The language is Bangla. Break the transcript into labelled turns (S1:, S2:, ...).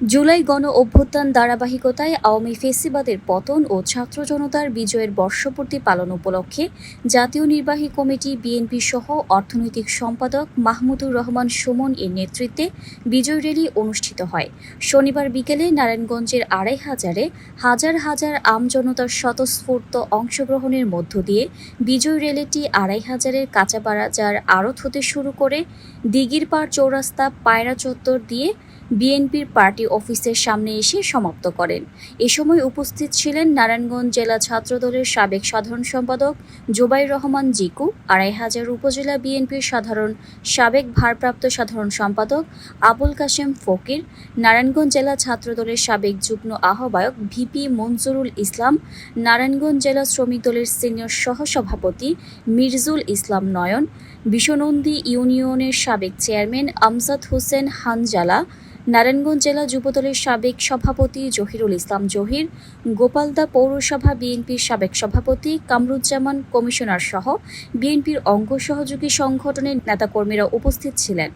S1: জুলাই গণ অভ্যুত্থান ধারাবাহিকতায় আওয়ামী ফেসিবাদের পতন ও ছাত্র জনতার বিজয়ের বর্ষপূর্তি পালন উপলক্ষে জাতীয় নির্বাহী কমিটি, বিএনপি সহ অর্থনৈতিক সম্পাদক মাহমুদুর রহমান সুমন এর নেতৃত্বে বিজয় র্যালি অনুষ্ঠিত হয়। শনিবার বিকেলে নারায়ণগঞ্জের আড়াই হাজারে হাজার হাজার আমজনতার স্বতঃস্ফূর্ত অংশগ্রহণের মধ্য দিয়ে বিজয় র্যালিটি আড়াই হাজারের কাঁচা বাজার আড়ত হতে শুরু করে দিঘিরপাড় চৌরাস্তা, পায়রা চত্বর দিয়ে বিএনপির পার্টি অফিসের সামনে এসে সমাপ্ত করেন। এ সময় উপস্থিত ছিলেন নারায়ণগঞ্জ জেলা ছাত্রদলের সাবেক সাধারণ সম্পাদক জোবাইর রহমান জিকু, আড়াই হাজার উপজেলা বিএনপির সাধারণ সাবেক ভারপ্রাপ্ত সাধারণ সম্পাদক আবুল কাশেম ফকির, নারায়ণগঞ্জ জেলা ছাত্রদলের সাবেক যুগ্ম আহ্বায়ক ভিপি মনজুরুল ইসলাম, নারায়ণগঞ্জ জেলা শ্রমিক দলের সিনিয়র সহসভাপতি মির্জুল ইসলাম নয়ন, বিশ্বনন্দী ইউনিয়নের সাবেক চেয়ারম্যান আমজাদ হোসেন হানজালা নারায়ণগঞ্জ জেলা যুবদলের সাবেক সভাপতি জহিরুল ইসলাম জহির, গোপালদা পৌরসভা বিএনপির সাবেক সভাপতি কামরুজ্জামান কমিশনার সহ বিএনপির অঙ্গ সহযোগী সংগঠনের নেতাকর্মীরা উপস্থিত ছিলেন।